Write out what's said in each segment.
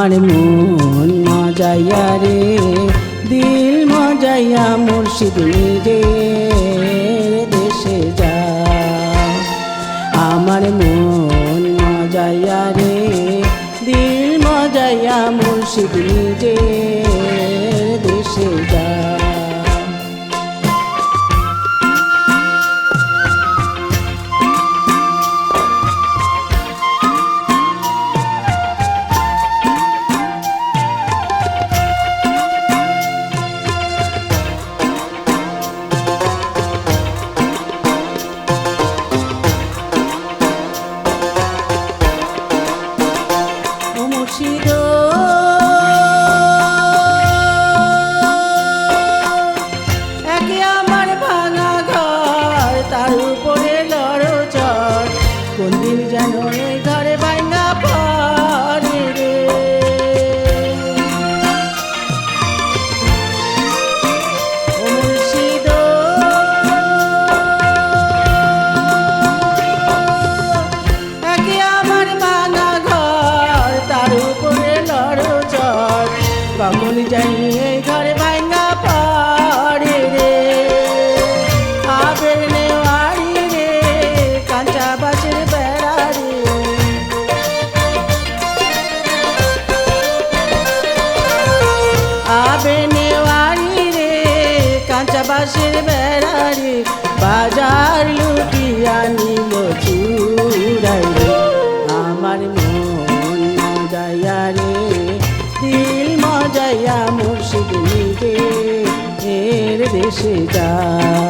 আমার মন মজাইয়া রে, দিল মজাইয়া মুর্শিদ রে দেশে যা। আমার মন মজাইয়া রে, দিল মজাইয়া মুর্শিদ রে তখন যাই ঘরে ভাঙা পড়ে রে। আবের নেওয়ারি রে, কাঁচা বাসের বেড়া রে। আবে নেওয়ারি রে, কাঁচা বাসের বেড়া রে। বাজার লুটিয়া নিল দেশে যা।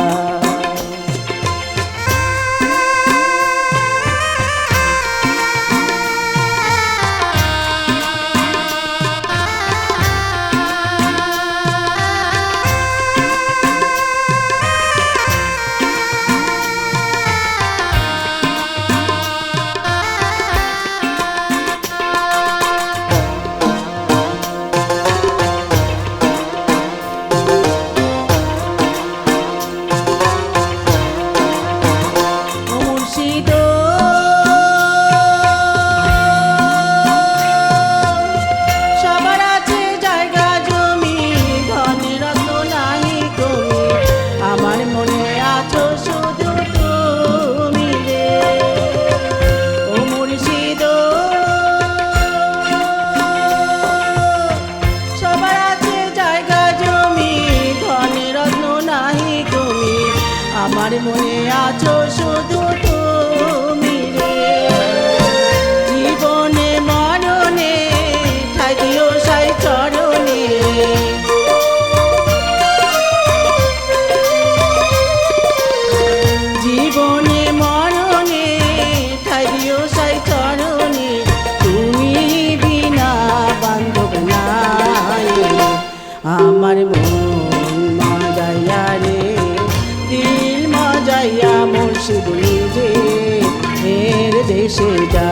মনে আছো শুধু ভেসে যায়